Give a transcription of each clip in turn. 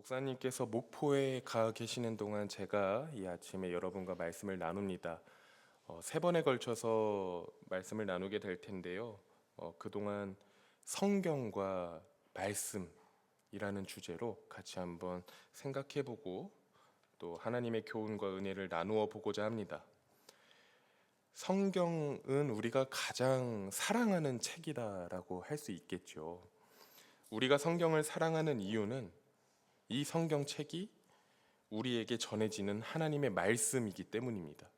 목사님께서 목포에 가 계시는 동안 제가 이 아침에 여러분과 말씀을 나눕니다. 어, 세 번에 걸쳐서 말씀을 나누게 될 텐데요. 어, 그동안 성경과 말씀이라는 주제로 같이 한번 생각해보고 또 하나님의 교훈과 은혜를 나누어 보고자 합니다. 성경은 우리가 가장 사랑하는 책이다라고 할 수 있겠죠. 우리가 성경을 사랑하는 이유는 이 성경책이 우리에게 전해지는 하나님의 말씀이기 때문입니다.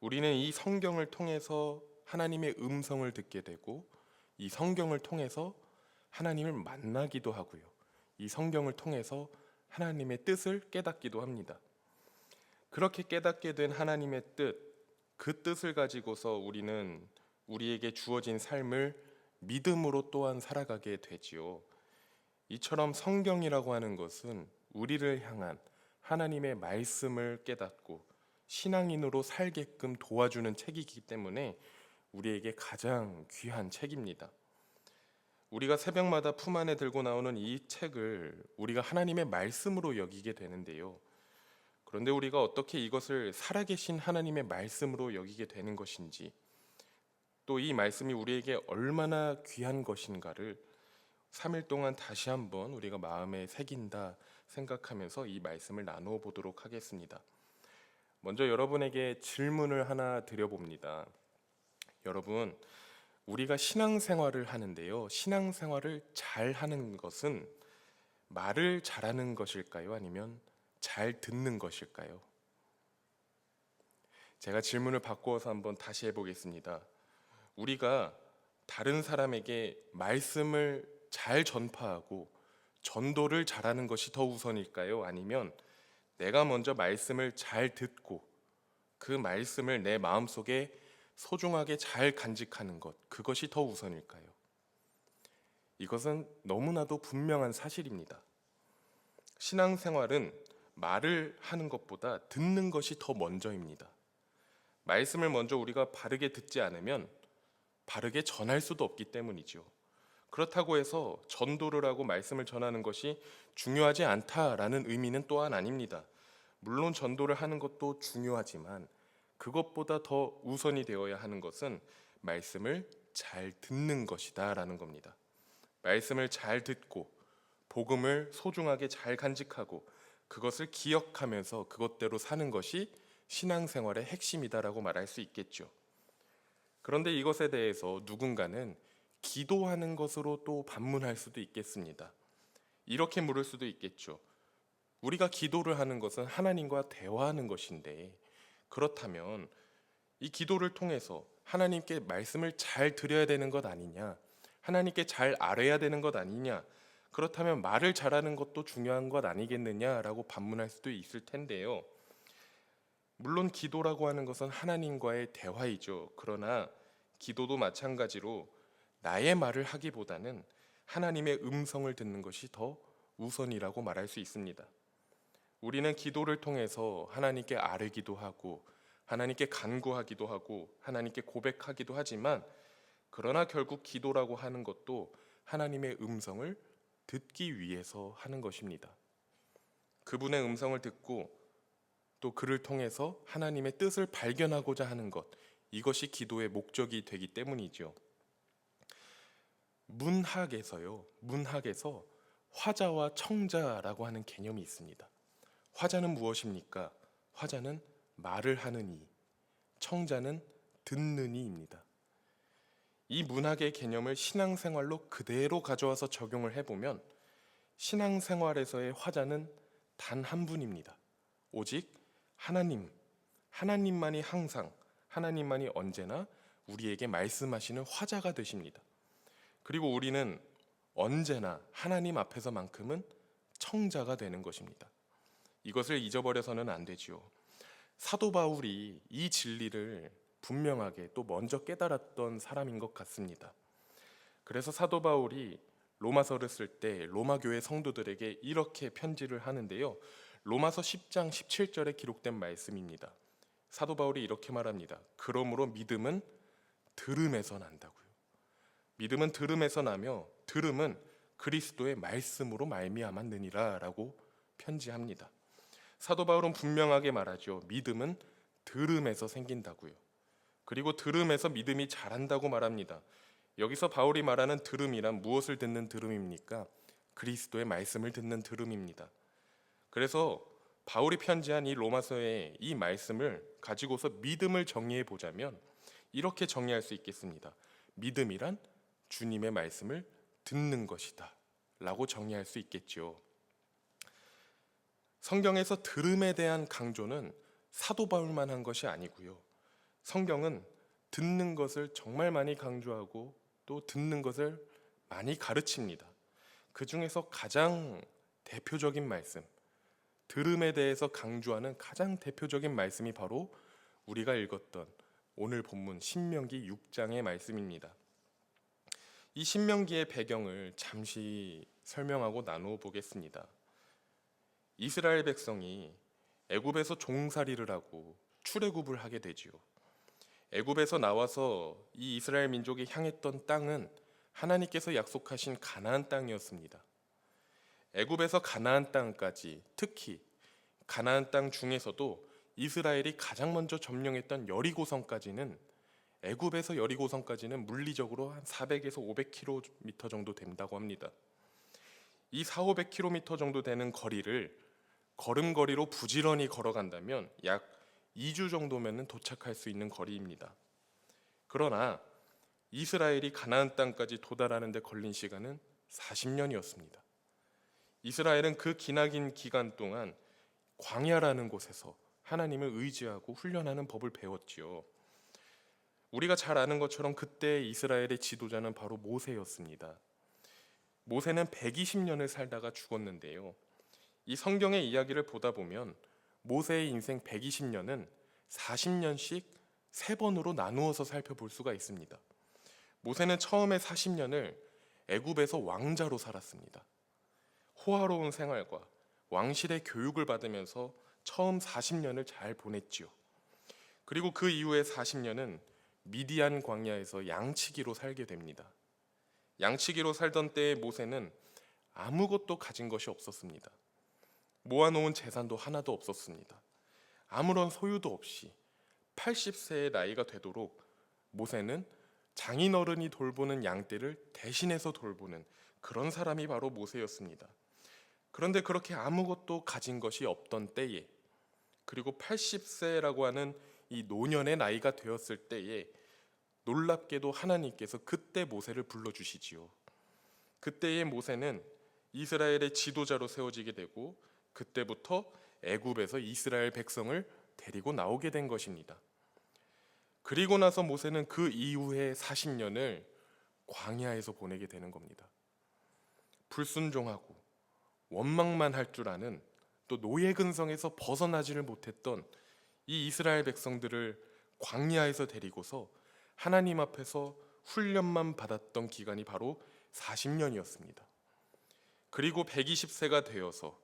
우리는 이 성경을 통해서 하나님의 음성을 듣게 되고 이 성경을 통해서 하나님을 만나기도 하고요. 이 성경을 통해서 하나님의 뜻을 깨닫기도 합니다. 그렇게 깨닫게 된 하나님의 뜻, 그 뜻을 가지고서 우리는 우리에게 주어진 삶을 믿음으로 또한 살아가게 되지요. 이처럼 성경이라고 하는 것은 우리를 향한 하나님의 말씀을 깨닫고 신앙인으로 살게끔 도와주는 책이기 때문에 우리에게 가장 귀한 책입니다. 우리가 새벽마다 품 안에 들고 나오는 이 책을 우리가 하나님의 말씀으로 여기게 되는데요. 그런데 우리가 어떻게 이것을 살아계신 하나님의 말씀으로 여기게 되는 것인지 또 이 말씀이 우리에게 얼마나 귀한 것인가를 3일 동안 다시 한번 우리가 마음에 새긴다 생각하면서 이 말씀을 나누어 보도록 하겠습니다. 먼저 여러분에게 질문을 하나 드려봅니다. 여러분, 우리가 신앙생활을 하는데요. 신앙생활을 잘 하는 것은 말을 잘하는 것일까요? 아니면 잘 듣는 것일까요? 제가 질문을 바꾸어서 한번 다시 해보겠습니다. 우리가 다른 사람에게 말씀을 잘 전파하고 전도를 잘하는 것이 더 우선일까요? 아니면 내가 먼저 말씀을 잘 듣고 그 말씀을 내 마음속에 소중하게 잘 간직하는 것 그것이 더 우선일까요? 이것은 너무나도 분명한 사실입니다. 신앙생활은 말을 하는 것보다 듣는 것이 더 먼저입니다. 말씀을 먼저 우리가 바르게 듣지 않으면 바르게 전할 수도 없기 때문이죠. 그렇다고 해서 전도를 하고 말씀을 전하는 것이 중요하지 않다라는 의미는 또한 아닙니다. 물론 전도를 하는 것도 중요하지만 그것보다 더 우선이 되어야 하는 것은 말씀을 잘 듣는 것이다라는 겁니다. 말씀을 잘 듣고 복음을 소중하게 잘 간직하고 그것을 기억하면서 그것대로 사는 것이 신앙생활의 핵심이다라고 말할 수 있겠죠. 그런데 이것에 대해서 누군가는 기도하는 것으로 또 반문할 수도 있겠습니다. 이렇게 물을 수도 있겠죠. 우리가 기도를 하는 것은 하나님과 대화하는 것인데 그렇다면 이 기도를 통해서 하나님께 말씀을 잘 드려야 되는 것 아니냐? 하나님께 잘 알아야 되는 것 아니냐? 그렇다면 말을 잘하는 것도 중요한 것 아니겠느냐라고 반문할 수도 있을 텐데요. 물론 기도라고 하는 것은 하나님과의 대화이죠. 그러나 기도도 마찬가지로 나의 말을 하기보다는 하나님의 음성을 듣는 것이 더 우선이라고 말할 수 있습니다. 우리는 기도를 통해서 하나님께 아뢰기도 하고 하나님께 간구하기도 하고 하나님께 고백하기도 하지만 그러나 결국 기도라고 하는 것도 하나님의 음성을 듣기 위해서 하는 것입니다. 그분의 음성을 듣고 또 그를 통해서 하나님의 뜻을 발견하고자 하는 것 이것이 기도의 목적이 되기 때문이죠. 문학에서요. 문학에서 화자와 청자라고 하는 개념이 있습니다. 화자는 무엇입니까? 화자는 말을 하는 이, 청자는 듣는 이입니다. 이 문학의 개념을 신앙생활로 그대로 가져와서 적용을 해보면 신앙생활에서의 화자는 단 한 분입니다. 오직 하나님, 하나님만이 항상, 하나님만이 언제나 우리에게 말씀하시는 화자가 되십니다. 그리고 우리는 언제나 하나님 앞에서만큼은 청자가 되는 것입니다. 이것을 잊어버려서는 안 되지요. 사도 바울이 이 진리를 분명하게 또 먼저 깨달았던 사람인 것 같습니다. 그래서 사도 바울이 로마서를 쓸 때 로마 교회 성도들에게 이렇게 편지를 하는데요. 로마서 10장 17절에 기록된 말씀입니다. 사도 바울이 이렇게 말합니다. 그러므로 믿음은 들음에서 난다고요. 믿음은 들음에서 나며 들음은 그리스도의 말씀으로 말미암았느니라라고 편지합니다. 사도 바울은 분명하게 말하죠. 믿음은 들음에서 생긴다고요. 그리고 들음에서 믿음이 자란다고 말합니다. 여기서 바울이 말하는 들음이란 무엇을 듣는 들음입니까? 그리스도의 말씀을 듣는 들음입니다. 그래서 바울이 편지한 이 로마서의 이 말씀을 가지고서 믿음을 정의해 보자면 이렇게 정의할 수 있겠습니다. 믿음이란 주님의 말씀을 듣는 것이다. 라고 정의할 수 있겠죠. 성경에서 들음에 대한 강조는 사도 바울만 한 것이 아니고요. 성경은 듣는 것을 정말 많이 강조하고 또 듣는 것을 많이 가르칩니다. 그 중에서 가장 대표적인 말씀, 들음에 대해서 강조하는 가장 대표적인 말씀이 바로 우리가 읽었던 오늘 본문 신명기 6장의 말씀입니다. 이 신명기의 배경을 잠시 설명하고 나누어 보겠습니다. 이스라엘 백성이 애굽에서 종살이를 하고 출애굽을 하게 되지요. 애굽에서 나와서 이 이스라엘 민족이 향했던 땅은 하나님께서 약속하신 가나안 땅이었습니다. 애굽에서 가나안 땅까지 특히 가나안 땅 중에서도 이스라엘이 가장 먼저 점령했던 여리고성까지는 애굽에서 여리고성까지는 물리적으로 한 400에서 500km 정도 된다고 합니다. 이 4, 500km 정도 되는 거리를 걸음거리로 부지런히 걸어간다면 약 2주 정도면 도착할 수 있는 거리입니다. 그러나 이스라엘이 가나안 땅까지 도달하는 데 걸린 시간은 40년이었습니다. 이스라엘은 그 기나긴 기간 동안 광야라는 곳에서 하나님을 의지하고 훈련하는 법을 배웠지요. 우리가 잘 아는 것처럼 그때 이스라엘의 지도자는 바로 모세였습니다. 모세는 120년을 살다가 죽었는데요. 이 성경의 이야기를 보다 보면 모세의 인생 120년은 40년씩 세 번으로 나누어서 살펴볼 수가 있습니다. 모세는 처음에 40년을 애굽에서 왕자로 살았습니다. 호화로운 생활과 왕실의 교육을 받으면서 처음 40년을 잘 보냈지요. 그리고 그 이후에 40년은 미디안 광야에서 양치기로 살게 됩니다. 양치기로 살던 때의 모세는 아무것도 가진 것이 없었습니다. 모아놓은 재산도 하나도 없었습니다. 아무런 소유도 없이 80세의 나이가 되도록 모세는 장인 어른이 돌보는 양떼를 대신해서 돌보는 그런 사람이 바로 모세였습니다. 그런데 그렇게 아무것도 가진 것이 없던 때에 그리고 80세라고 하는 이 노년의 나이가 되었을 때에 놀랍게도 하나님께서 그때 모세를 불러 주시지요. 그때의 모세는 이스라엘의 지도자로 세워지게 되고 그때부터 애굽에서 이스라엘 백성을 데리고 나오게 된 것입니다. 그리고 나서 모세는 그 이후의 40년을 광야에서 보내게 되는 겁니다. 불순종하고 원망만 할 줄 아는 또 노예 근성에서 벗어나지를 못했던 이 이스라엘 백성들을 광야에서 데리고서 하나님 앞에서 훈련만 받았던 기간이 바로 40년이었습니다. 그리고 120세가 되어서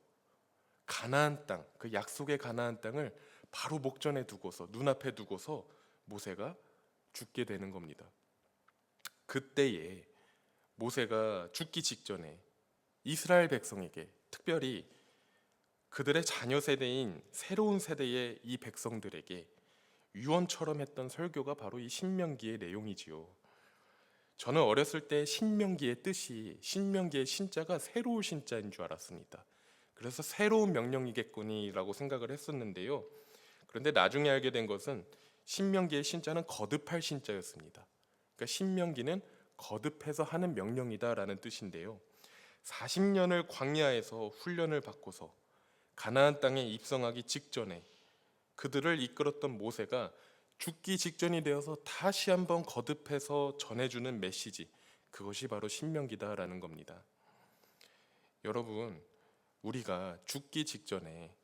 가나안 땅, 그 약속의 가나안 땅을 바로 목전에 두고서 눈앞에 두고서 모세가 죽게 되는 겁니다. 그때에 모세가 죽기 직전에 이스라엘 백성에게 특별히 그들의 자녀 세대인 새로운 세대의 이 백성들에게 유언처럼 했던 설교가 바로 이 신명기의 내용이지요. 저는 어렸을 때 신명기의 뜻이 신명기의 신자가 새로운 신자인 줄 알았습니다. 그래서 새로운 명령이겠거니라고 생각을 했었는데요. 그런데 나중에 알게 된 것은 신명기의 신자는 거듭할 신자였습니다. 그러니까 신명기는 거듭해서 하는 명령이다라는 뜻인데요. 40년을 광야에서 훈련을 받고서 가나안 땅에 입성하기 직전에 그들을 이끌었던 모세가 죽기 직전이 되어서 다시 한번 거듭해서 전해주는 메시지 그것이 바로 신명기다라는 겁니다. 여러분 우리가 죽기 직전에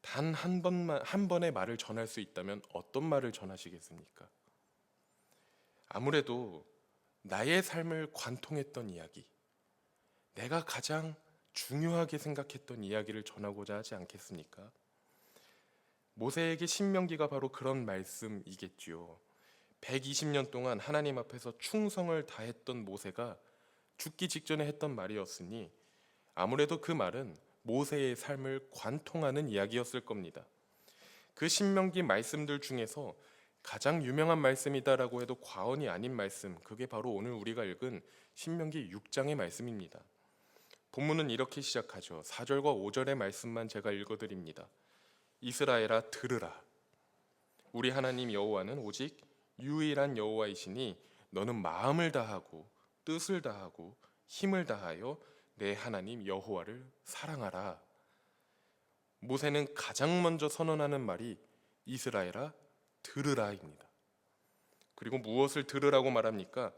단 한 번만 한 번의 말을 전할 수 있다면 어떤 말을 전하시겠습니까? 아무래도 나의 삶을 관통했던 이야기, 내가 가장 중요하게 생각했던 이야기를 전하고자 하지 않겠습니까? 모세에게 신명기가 바로 그런 말씀이겠지요. 120년 동안 하나님 앞에서 충성을 다했던 모세가 죽기 직전에 했던 말이었으니 아무래도 그 말은 모세의 삶을 관통하는 이야기였을 겁니다. 그 신명기 말씀들 중에서 가장 유명한 말씀이다라고 해도 과언이 아닌 말씀, 그게 바로 오늘 우리가 읽은 신명기 6장의 말씀입니다. 본문은 이렇게 시작하죠. 4절과 5절의 말씀만 제가 읽어 드립니다. 이스라엘아 들으라. 우리 하나님 여호와는 오직 유일한 여호와이시니 너는 마음을 다하고 뜻을 다하고 힘을 다하여 내 하나님 여호와를 사랑하라. 모세는 가장 먼저 선언하는 말이 이스라엘아 들으라입니다. 그리고 무엇을 들으라고 말합니까?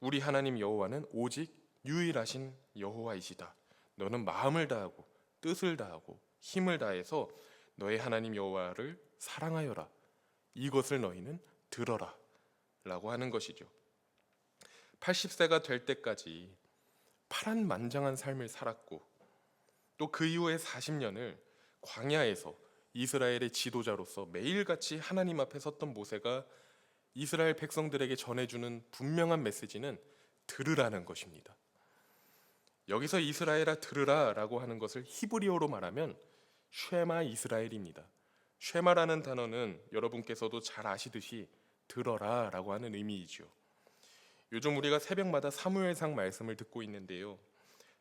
우리 하나님 여호와는 오직 유일하신 여호와이시다. 너는 마음을 다하고 뜻을 다하고 힘을 다해서 너의 하나님 여호와를 사랑하여라. 이것을 너희는 들어라. 라고 하는 것이죠. 80세가 될 때까지 파란만장한 삶을 살았고 또 그 이후의 40년을 광야에서 이스라엘의 지도자로서 매일같이 하나님 앞에 섰던 모세가 이스라엘 백성들에게 전해주는 분명한 메시지는 들으라는 것입니다. 여기서 이스라엘아 들으라라고 하는 것을 히브리어로 말하면 쉐마 이스라엘입니다. 쉐마라는 단어는 여러분께서도 잘 아시듯이 들어라라고 하는 의미이죠. 요즘 우리가 새벽마다 사무엘상 말씀을 듣고 있는데요.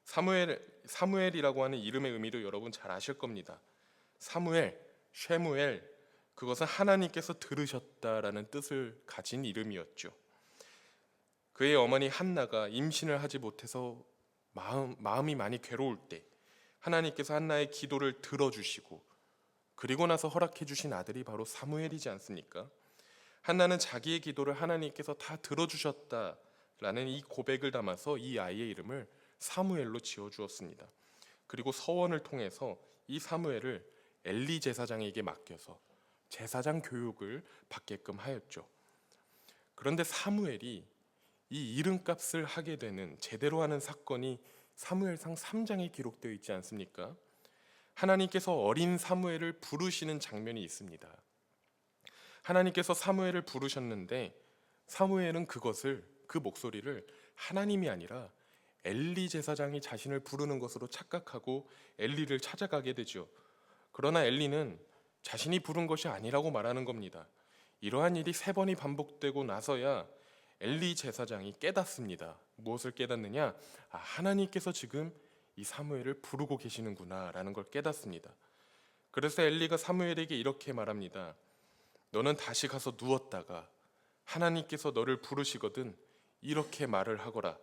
사무엘 사무엘이라고 하는 이름의 의미도 여러분 잘 아실 겁니다. 사무엘, 쉐무엘 그것은 하나님께서 들으셨다라는 뜻을 가진 이름이었죠. 그의 어머니 한나가 임신을 하지 못해서 마음, 마음이 많이 괴로울 때 하나님께서 한나의 기도를 들어주시고 그리고 나서 허락해 주신 아들이 바로 사무엘이지 않습니까? 한나는 자기의 기도를 하나님께서 다 들어주셨다라는 이 고백을 담아서 이 아이의 이름을 사무엘로 지어 주었습니다. 그리고 서원을 통해서 이 사무엘을 엘리 제사장에게 맡겨서 제사장 교육을 받게끔 하였죠. 그런데 사무엘이 이 이름값을 하게 되는 제대로 하는 사건이 사무엘상 3장에 기록되어 있지 않습니까? 하나님께서 어린 사무엘을 부르시는 장면이 있습니다. 하나님께서 사무엘을 부르셨는데 사무엘은 그것을 그 목소리를 하나님이 아니라 엘리 제사장이 자신을 부르는 것으로 착각하고 엘리를 찾아가게 되죠. 그러나 엘리는 자신이 부른 것이 아니라고 말하는 겁니다. 이러한 일이 세 번이 반복되고 나서야 엘리 제사장이 깨닫습니다. 무엇을 깨닫느냐? 아, 하나님께서 지금 이 사무엘을 부르고 계시는구나라는 걸 깨닫습니다. 그래서 엘리가 사무엘에게 이렇게 말합니다. 너는 다시 가서 누웠다가 하나님께서 너를 부르시거든 이렇게 말을 하거라.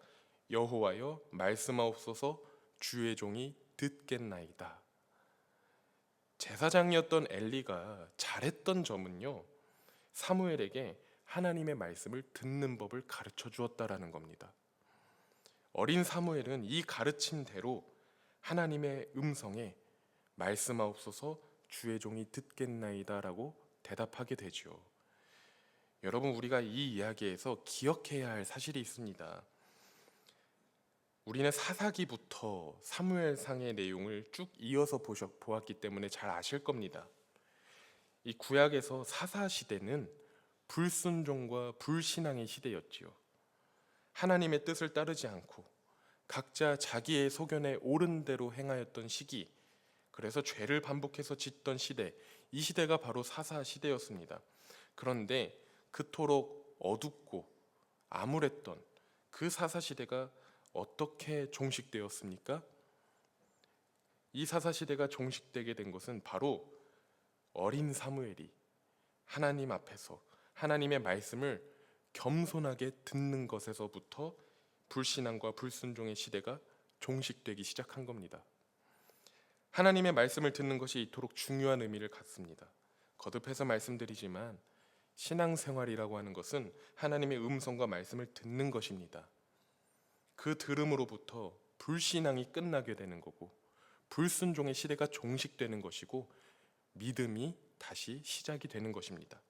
여호와여 말씀하옵소서 주의 종이 듣겠나이다. 제사장이었던 엘리가 잘했던 점은요. 사무엘에게 하나님의 말씀을 듣는 법을 가르쳐 주었다라는 겁니다. 어린 사무엘은 이 가르침대로 하나님의 음성에 말씀하옵소서 주의 종이 듣겠나이다라고 대답하게 되지요. 여러분 우리가 이 이야기에서 기억해야 할 사실이 있습니다. 우리는 사사기부터 사무엘상의 내용을 쭉 이어서 보셨, 보았기 때문에 잘 아실 겁니다. 이 구약에서 사사 시대는 불순종과 불신앙의 시대였지요. 하나님의 뜻을 따르지 않고 각자 자기의 소견에 옳은 대로 행하였던 시기, 그래서 죄를 반복해서 짓던 시대, 이 시대가 바로 사사 시대였습니다. 그런데 그토록 어둡고 암울했던 그 사사 시대가 어떻게 종식되었습니까? 이 사사 시대가 종식되게 된 것은 바로 어린 사무엘이 하나님 앞에서 하나님의 말씀을 겸손하게 듣는 것에서부터 불신앙과 불순종의 시대가 종식되기 시작한 겁니다. 하나님의 말씀을 듣는 것이 이토록 중요한 의미를 갖습니다. 거듭해서 말씀드리지만 신앙생활이라고 하는 것은 하나님의 음성과 말씀을 듣는 것입니다. 그 들음으로부터 불신앙이 끝나게 되는 거고 불순종의 시대가 종식되는 것이고 믿음이 다시 시작이 되는 것입니다.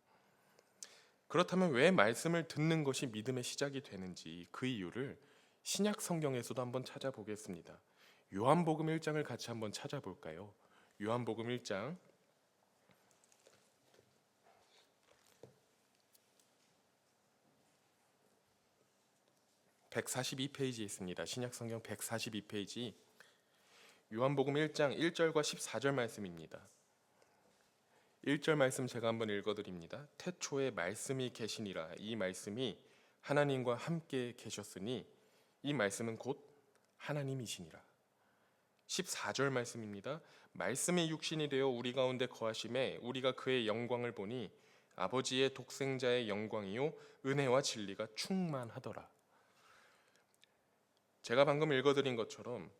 그렇다면 왜 말씀을 듣는 것이 믿음의 시작이 되는지 그 이유를 신약 성경에서도 한번 찾아보겠습니다. 요한복음 1장을 같이 한번 찾아볼까요? 요한복음 1장 142페이지에 있습니다. 신약 성경 142페이지 요한복음 1장 1절과 14절 말씀입니다. 1절 말씀 제가 한번 읽어 드립니다. 태초에 말씀이 계시니라 이 말씀이 하나님과 함께 계셨으니 이 말씀은 곧 하나님이시니라. 14절 말씀입니다. 말씀이 육신이 되어 우리 가운데 거하심에 우리가 그의 영광을 보니 아버지의 독생자의 영광이요 은혜와 진리가 충만하더라. 제가 방금 읽어드린 것처럼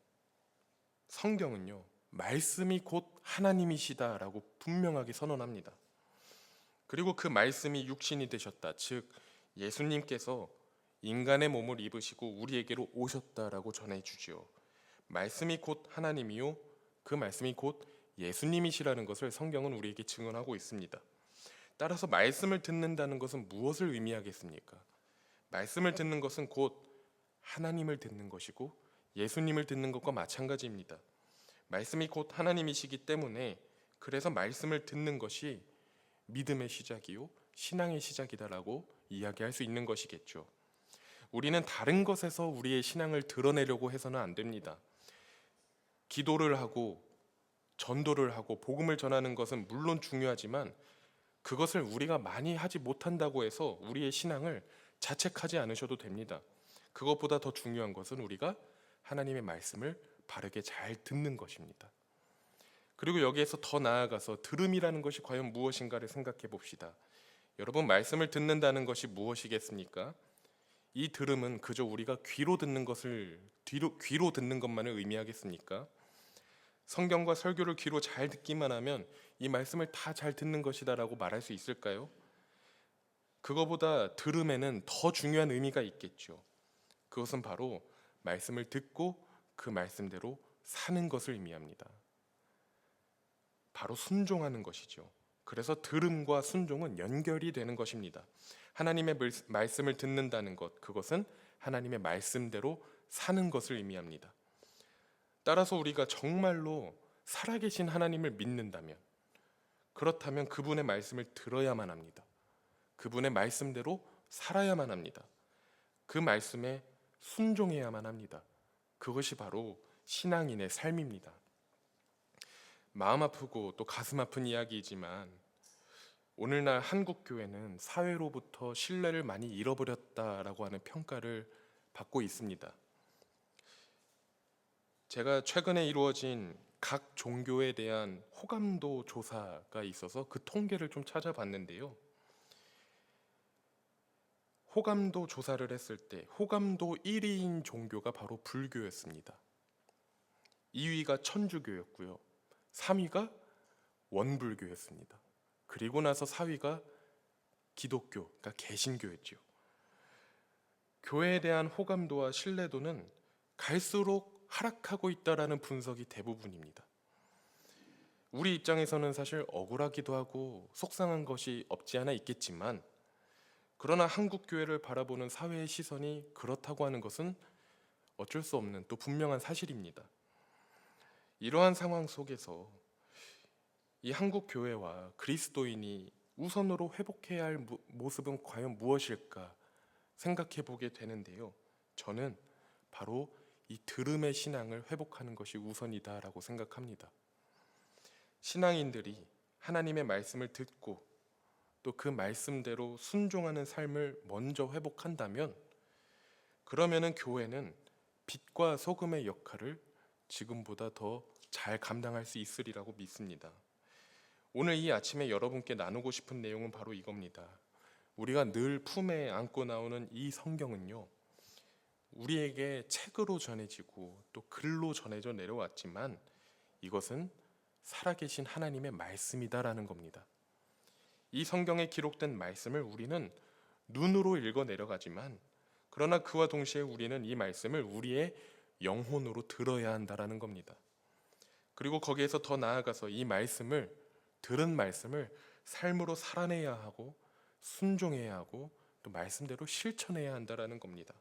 성경은요 말씀이 곧 하나님이시다라고 분명하게 선언합니다. 그리고 그 말씀이 육신이 되셨다. 즉 예수님께서 인간의 몸을 입으시고 우리에게로 오셨다라고 전해 주지요. 말씀이 곧 하나님이요 그 말씀이 곧 예수님이시라는 것을 성경은 우리에게 증언하고 있습니다. 따라서 말씀을 듣는다는 것은 무엇을 의미하겠습니까? 말씀을 듣는 것은 곧 하나님을 듣는 것이고 예수님을 듣는 것과 마찬가지입니다. 말씀이 곧 하나님이시기 때문에 그래서 말씀을 듣는 것이 믿음의 시작이요 신앙의 시작이다라고 이야기할 수 있는 것이겠죠. 우리는 다른 것에서 우리의 신앙을 드러내려고 해서는 안 됩니다. 기도를 하고 전도를 하고 복음을 전하는 것은 물론 중요하지만 그것을 우리가 많이 하지 못한다고 해서 우리의 신앙을 자책하지 않으셔도 됩니다. 그것보다 더 중요한 것은 우리가 하나님의 말씀을 바르게 잘 듣는 것입니다. 그리고 여기에서 더 나아가서 들음이라는 것이 과연 무엇인가를 생각해 봅시다. 여러분 말씀을 듣는다는 것이 무엇이겠습니까? 이 들음은 그저 우리가 귀로 듣는 것을 뒤로 귀로 듣는 것만을 의미하겠습니까? 성경과 설교를 귀로 잘 듣기만 하면 이 말씀을 다 잘 듣는 것이다라고 말할 수 있을까요? 그거보다 들음에는 더 중요한 의미가 있겠죠. 그것은 바로 말씀을 듣고 그 말씀대로 사는 것을 의미합니다. 바로 순종하는 것이죠. 그래서 들음과 순종은 연결이 되는 것입니다. 하나님의 말씀을 듣는다는 것, 그것은 하나님의 말씀대로 사는 것을 의미합니다. 따라서 우리가 정말로 살아계신 하나님을 믿는다면, 그렇다면 그분의 말씀을 들어야만 합니다. 그분의 말씀대로 살아야만 합니다. 그 말씀에 순종해야만 합니다. 그것이 바로 신앙인의 삶입니다. 마음 아프고 또 가슴 아픈 이야기이지만 오늘날 한국 교회는 사회로부터 신뢰를 많이 잃어버렸다라고 하는 평가를 받고 있습니다. 제가 최근에 이루어진 각 종교에 대한 호감도 조사가 있어서 그 통계를 좀 찾아봤는데요. 호감도 조사를 했을 때 호감도 1위인 종교가 바로 불교였습니다. 2위가 천주교였고요. 3위가 원불교였습니다. 그리고 나서 4위가 기독교, 그러니까 개신교였죠. 교회에 대한 호감도와 신뢰도는 갈수록 하락하고 있다라는 분석이 대부분입니다. 우리 입장에서는 사실 억울하기도 하고 속상한 것이 없지 않아 있겠지만 그러나 한국 교회를 바라보는 사회의 시선이 그렇다고 하는 것은 어쩔 수 없는 또 분명한 사실입니다. 이러한 상황 속에서 이 한국 교회와 그리스도인이 우선으로 회복해야 할 모습은 과연 무엇일까 생각해 보게 되는데요. 저는 바로 이 들음의 신앙을 회복하는 것이 우선이다라고 생각합니다. 신앙인들이 하나님의 말씀을 듣고 또 그 말씀대로 순종하는 삶을 먼저 회복한다면 그러면은 교회는 빛과 소금의 역할을 지금보다 더 잘 감당할 수 있으리라고 믿습니다. 오늘 이 아침에 여러분께 나누고 싶은 내용은 바로 이겁니다. 우리가 늘 품에 안고 나오는 이 성경은요. 우리에게 책으로 전해지고 또 글로 전해져 내려왔지만 이것은 살아계신 하나님의 말씀이다라는 겁니다. 이 성경에 기록된 말씀을 우리는 눈으로 읽어 내려가지만 그러나 그와 동시에 우리는 이 말씀을 우리의 영혼으로 들어야 한다라는 겁니다. 그리고 거기에서 더 나아가서 이 말씀을 들은 말씀을 삶으로 살아내야 하고 순종해야 하고 또 말씀대로 실천해야 한다라는 겁니다.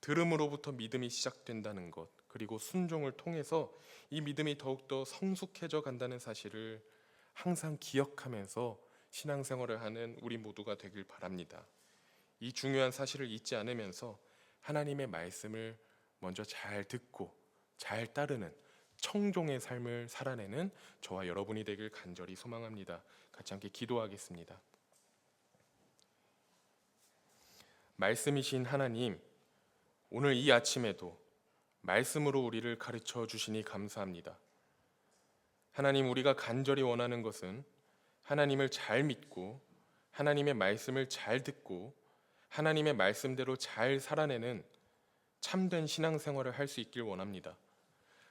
들음으로부터 믿음이 시작된다는 것 그리고 순종을 통해서 이 믿음이 더욱더 성숙해져 간다는 사실을 항상 기억하면서 신앙생활을 하는 우리 모두가 되길 바랍니다. 이 중요한 사실을 잊지 않으면서 하나님의 말씀을 먼저 잘 듣고 잘 따르는 청종의 삶을 살아내는 저와 여러분이 되길 간절히 소망합니다. 같이 함께 기도하겠습니다. 말씀이신 하나님, 오늘 이 아침에도 말씀으로 우리를 가르쳐 주시니 감사합니다. 하나님, 우리가 간절히 원하는 것은 하나님을 잘 믿고 하나님의 말씀을 잘 듣고 하나님의 말씀대로 잘 살아내는 참된 신앙생활을 할 수 있길 원합니다.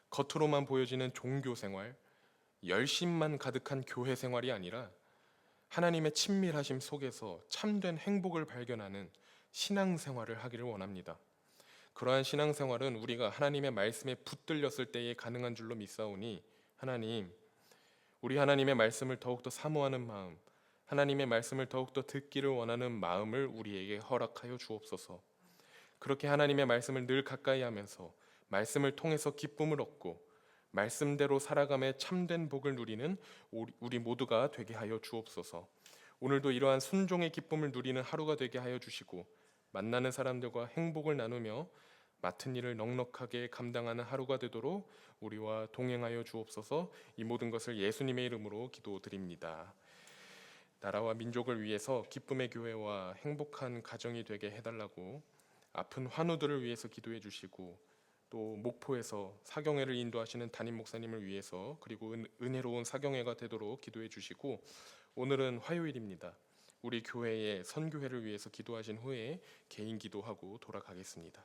겉으로만 보여지는 종교 생활, 열심만 가득한 교회 생활이 아니라 하나님의 친밀하심 속에서 참된 행복을 발견하는 신앙생활을 하기를 원합니다. 그러한 신앙생활은 우리가 하나님의 말씀에 붙들렸을 때에 가능한 줄로 믿사오니 하나님, 우리 하나님의 말씀을 더욱더 사모하는 마음, 하나님의 말씀을 더욱더 듣기를 원하는 마음을 우리에게 허락하여 주옵소서. 그렇게 하나님의 말씀을 늘 가까이 하면서 말씀을 통해서 기쁨을 얻고 말씀대로 살아감에 참된 복을 누리는 우리, 모두가 되게 하여 주옵소서. 오늘도 이러한 순종의 기쁨을 누리는 하루가 되게 하여 주시고 만나는 사람들과 행복을 나누며 맡은 일을 넉넉하게 감당하는 하루가 되도록 우리와 동행하여 주옵소서. 이 모든 것을 예수님의 이름으로 기도드립니다. 나라와 민족을 위해서 기쁨의 교회와 행복한 가정이 되게 해달라고 아픈 환우들을 위해서 기도해 주시고 또 목포에서 사경회를 인도하시는 담임 목사님을 위해서 그리고 은, 은혜로운 사경회가 되도록 기도해 주시고 오늘은 화요일입니다. 우리 교회의 선교회를 위해서 기도하신 후에 개인 기도하고 돌아가겠습니다.